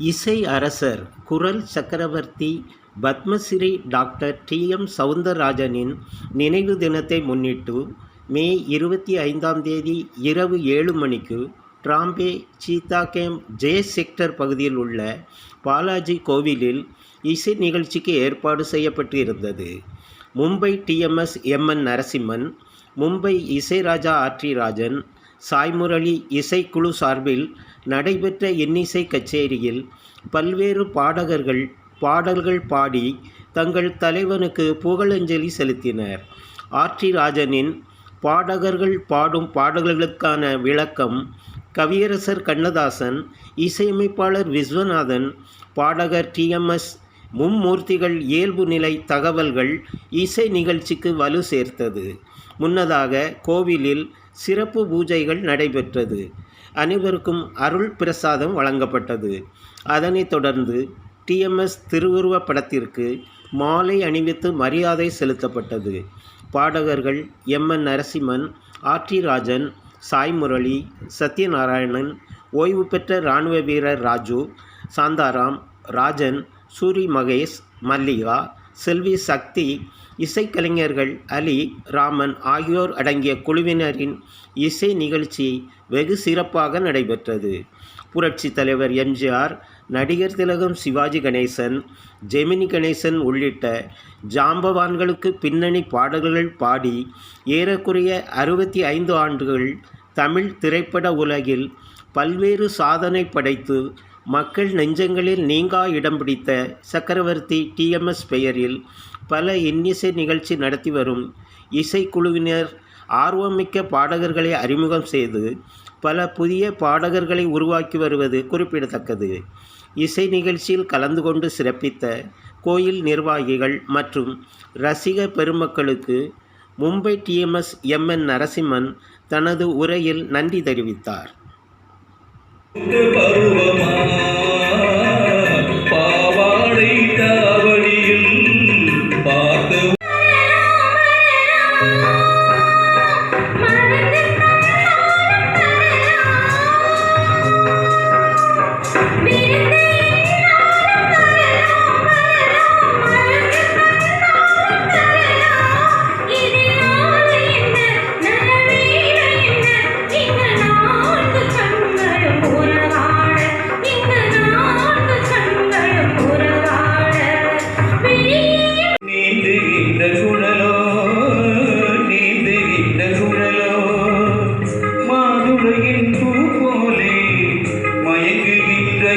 இசை அரசர் குரல் சக்கரவர்த்தி பத்மஸ்ரீ டாக்டர் டி எம் சவுந்தரராஜனின் நினைவு தினத்தை முன்னிட்டு மே இருபத்தி ஐந்தாம் தேதி இரவு ஏழு மணிக்கு Trombay Sita camp J sector பகுதியில் உள்ள பாலாஜி கோவிலில் இசை நிகழ்ச்சிக்கு ஏற்பாடு செய்யப்பட்டிருந்தது. Mumbai TMS MN Narasimhan Mumbai Isairaja RD Rajan Saimurali இசைக்குழு சார்பில் நடைபெற்ற இன்னிசை கச்சேரியில் பல்வேறு பாடகர்கள் பாடல்கள் பாடி தங்கள் தலைவனுக்கு புகழஞ்சலி செலுத்தினர். ஆர்டி ராஜனின் பாடகர்கள் பாடும் பாடல்களுக்கான விளக்கம் கவியரசர் கண்ணதாசன் இசையமைப்பாளர் விஸ்வநாதன் பாடகர் டிஎம்எஸ் மும்மூர்த்திகள் இயல்பு நிலை தகவல்கள் இசை நிகழ்ச்சிக்கு வலு சேர்த்தது. முன்னதாக கோவிலில் சிறப்பு பூஜைகள் நடைபெற்றது. அனைவருக்கும் அருள் பிரசாதம் வழங்கப்பட்டது. அதனைத் தொடர்ந்து டிஎம்எஸ் திருவுருவ படத்திற்கு மாலை அணிவித்து மரியாதை செலுத்தப்பட்டது. பாடகர்கள் எம்என் நரசிம்மன் ஆர்டி ராஜன் சாய் முரளி சத்யநாராயணன் ஓய்வு பெற்ற இராணுவ வீரர் ராஜு சாந்தாராம் ராஜன் சூரி மகேஷ் மல்லிகா செல்வி சக்தி இசைக்கலைஞர்கள் அலி ராமன் ஆகியோர் அடங்கிய குழுவினரின் இசை நிகழ்ச்சி வெகு சிறப்பாக நடைபெற்றது. புரட்சி தலைவர் எம்ஜிஆர் நடிகர் திலகம் சிவாஜி கணேசன் ஜெமினி கணேசன் உள்ளிட்ட ஜாம்பவான்களுக்கு பின்னணி பாடல்கள் பாடி ஏறக்குறைய அறுபத்தி ஐந்து ஆண்டுகள் தமிழ் திரைப்பட உலகில் பல்வேறு சாதனை படைத்து மக்கள் நெஞ்சங்களில் நீங்கா இடம் பிடித்த சக்கரவர்த்தி டிஎம்எஸ் பெயரில் பல இன்னிசை நிகழ்ச்சி நடத்தி வரும். இசைக்குழுவினர் ஆர்வமிக்க பாடகர்களை அறிமுகம் செய்து பல புதிய பாடகர்களை உருவாக்கி வருவது குறிப்பிடத்தக்கது. இசை நிகழ்ச்சியில் கலந்து கொண்டு சிறப்பித்த கோயில் நிர்வாகிகள் மற்றும் ரசிக பெருமக்களுக்கு மும்பை டிஎம்எஸ் எம்என் நரசிம்மன் தனது உரையில் நன்றி தெரிவித்தார்.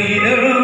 later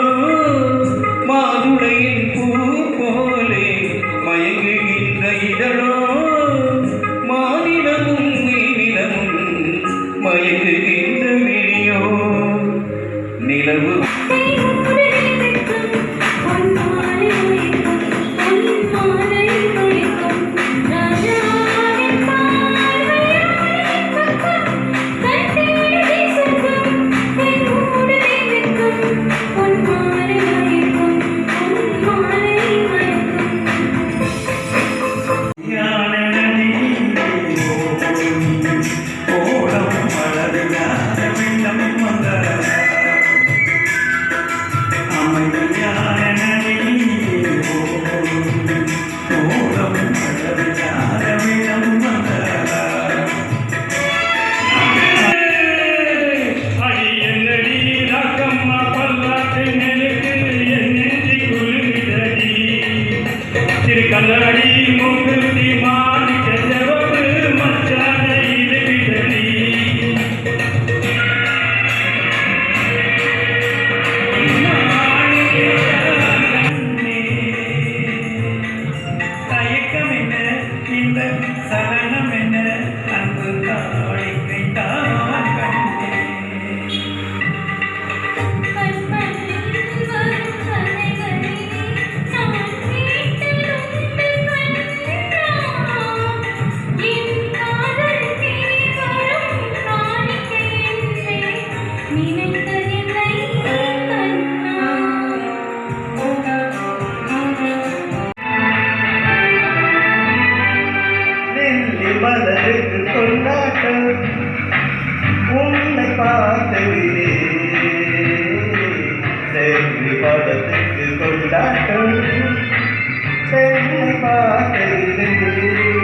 திருக்கல்லடி Tell me about the living room.